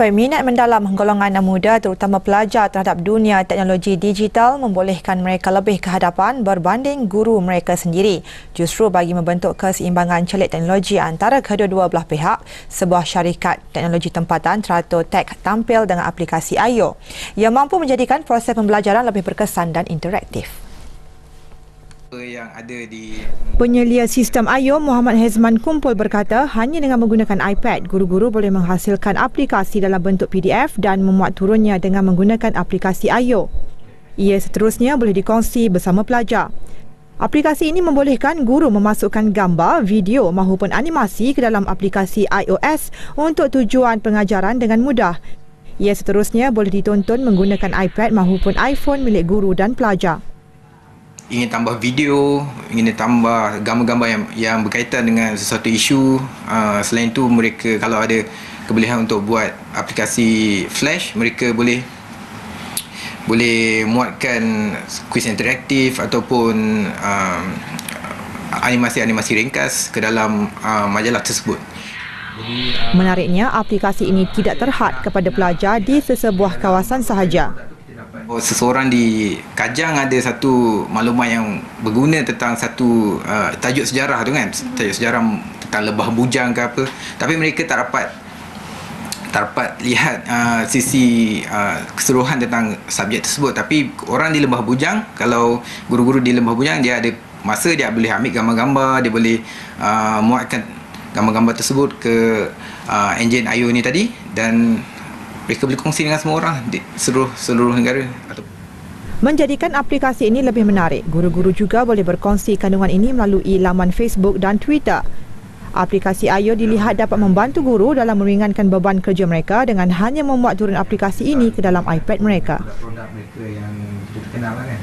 Peminat mendalam golongan muda terutama pelajar terhadap dunia teknologi digital membolehkan mereka lebih ke hadapan berbanding guru mereka sendiri. Justru bagi membentuk keseimbangan celik teknologi antara kedua-dua belah pihak, sebuah syarikat teknologi tempatan Trato Tech tampil dengan aplikasi IO yang mampu menjadikan proses pembelajaran lebih berkesan dan interaktif yang ada di Penyelia sistem IO Muhammad Hezman Kumpul berkata hanya dengan menggunakan iPad guru-guru boleh menghasilkan aplikasi dalam bentuk PDF dan memuat turunnya dengan menggunakan aplikasi IO. Ia seterusnya boleh dikongsi bersama pelajar. Aplikasi ini membolehkan guru memasukkan gambar, video maupun animasi ke dalam aplikasi iOS untuk tujuan pengajaran dengan mudah. Ia seterusnya boleh ditonton menggunakan iPad maupun iPhone milik guru dan pelajar ingin tambah video, ingin tambah gambar-gambar yang yang berkaitan dengan sesuatu isu. Uh, selain itu mereka kalau ada kebolehan untuk buat aplikasi flash, mereka boleh boleh muatkan kuis interaktif ataupun um, animasi-animasi ringkas ke dalam uh, majalah tersebut. Menariknya, aplikasi ini tidak terhad kepada pelajar di sesebuah kawasan sahaja. Oh, seseorang di Kajang ada satu maklumat yang berguna tentang satu uh, tajuk sejarah tu kan? Tajuk sejarah tentang lebah bujang ke apa. Tapi mereka tak dapat tak dapat lihat uh, sisi uh, keseluruhan tentang subjek tersebut. Tapi orang di lembah bujang kalau guru-guru di lembah bujang dia ada masa dia boleh ambil gambar-gambar dia boleh uh, muatkan gambar-gambar tersebut ke uh, engine IO ni tadi. Dan mereka boleh kongsi dengan semua orang di seluruh seluruh negara Menjadikan aplikasi ini lebih menarik, guru-guru juga boleh berkongsi kandungan ini melalui laman Facebook dan Twitter. Aplikasi IO dilihat dapat membantu guru dalam meringankan beban kerja mereka dengan hanya memuat turun aplikasi ini ke dalam iPad mereka. Produk mereka yang terkenal kan.